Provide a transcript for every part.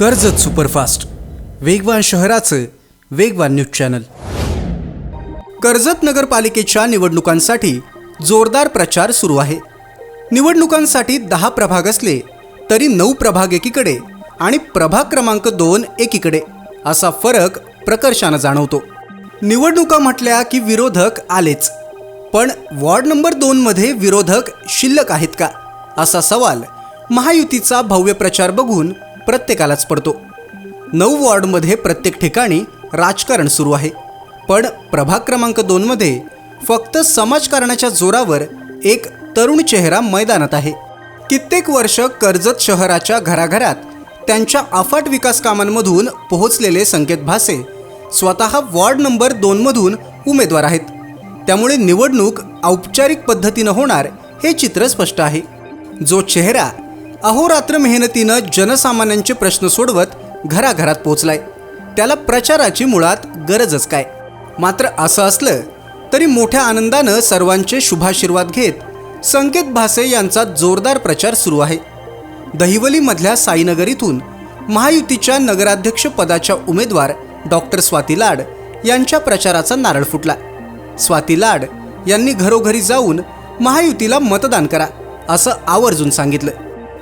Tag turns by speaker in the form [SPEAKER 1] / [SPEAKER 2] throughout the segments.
[SPEAKER 1] Karjat superfast. वेगवान शहराचं वेगवान न्यूज चॅनल. कर्जत नगरपालिकेच्या निवडणुकांसाठी जोरदार प्रचार सुरू आहे. निवडणुकांसाठी दहा प्रभाग असले तरी नऊ प्रभाग एकीकडे आणि प्रभाग क्रमांक दोन एकीकडे असा फरक प्रकर्षानं जाणवतो. निवडणुका म्हटल्या की विरोधक आलेच. पण वॉर्ड नंबर दोनमध्ये विरोधक शिल्लक आहेत का? असा सवाल महायुतीचा भव्य प्रचार बघून प्रत्येकालाच पडतो. नऊ वॉर्डमध्ये प्रत्येक ठिकाणी राजकारण सुरू आहे. पण प्रभाग क्रमांक दोनमध्ये फक्त समाजकारणाच्या जोरावर एक तरुण चेहरा मैदानात आहे. कित्येक वर्ष कर्जत शहराच्या घराघरात त्यांच्या अफाट विकास कामांमधून पोहोचलेले संकेत भासे स्वतः वॉर्ड नंबर दोनमधून उमेदवार आहेत. त्यामुळे निवडणूक औपचारिक पद्धतीनं होणार हे चित्र स्पष्ट आहे. जो चेहरा अहोरात्र मेहनतीनं जनसामान्यांचे प्रश्न सोडवत घराघरात पोचलाय त्याला प्रचाराची मुळात गरजच काय? मात्र असं असलं तरी मोठ्या आनंदानं सर्वांचे शुभाशीर्वाद घेत संकेत भासे यांचा जोरदार प्रचार सुरू आहे. दहिवलीमधल्या साईनगर इथून महायुतीच्या नगराध्यक्ष पदाच्या उमेदवार डॉक्टर स्वाती लाड यांच्या प्रचाराचा नारळ फुटला. स्वाती लाड यांनी घरोघरी जाऊन महायुतीला मतदान करा असं आवर्जून सांगितलं.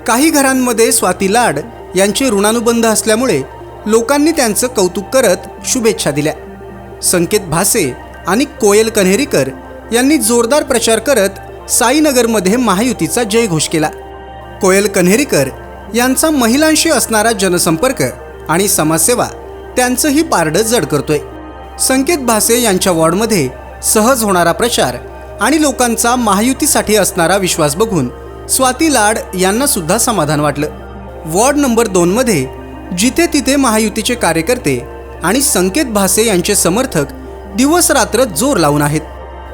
[SPEAKER 1] काही घरांमध्ये स्वाती लाड यांचे ऋणानुबंध असल्यामुळे लोकांनी त्यांचं कौतुक करत शुभेच्छा दिल्या. संकेत भासे आणि कोयल कन्हेरीकर यांनी जोरदार प्रचार करत साईनगरमध्ये महायुतीचा जयघोष केला. कोयल कन्हेरीकर यांचा महिलांशी असणारा जनसंपर्क आणि समाजसेवा त्यांचंही पारडं जड करतोय. संकेत भासे यांच्या वॉर्डमध्ये सहज होणारा प्रचार आणि लोकांचा महायुतीसाठी असणारा विश्वास बघून स्वाती लाड यांना सुद्धा समाधान वाटलं. वॉर्ड नंबर दोनमध्ये जिथे तिथे महायुतीचे कार्यकर्ते आणि संकेत भासे यांचे समर्थक दिवस रात्र जोर लावून आहेत.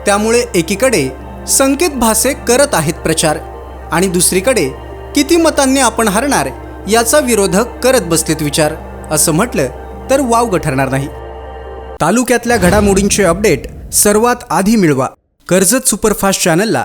[SPEAKER 1] त्यामुळे एकीकडे संकेत भासे करत आहेत प्रचार आणि दुसरीकडे किती मतांनी आपण हरणार याचा विरोधक करत बसलेत विचार असं म्हटलं तर वावगं ठरणार नाही. तालुक्यातल्या घडामोडींचे अपडेट सर्वात आधी मिळवा. कर्जत सुपरफास्ट चॅनलला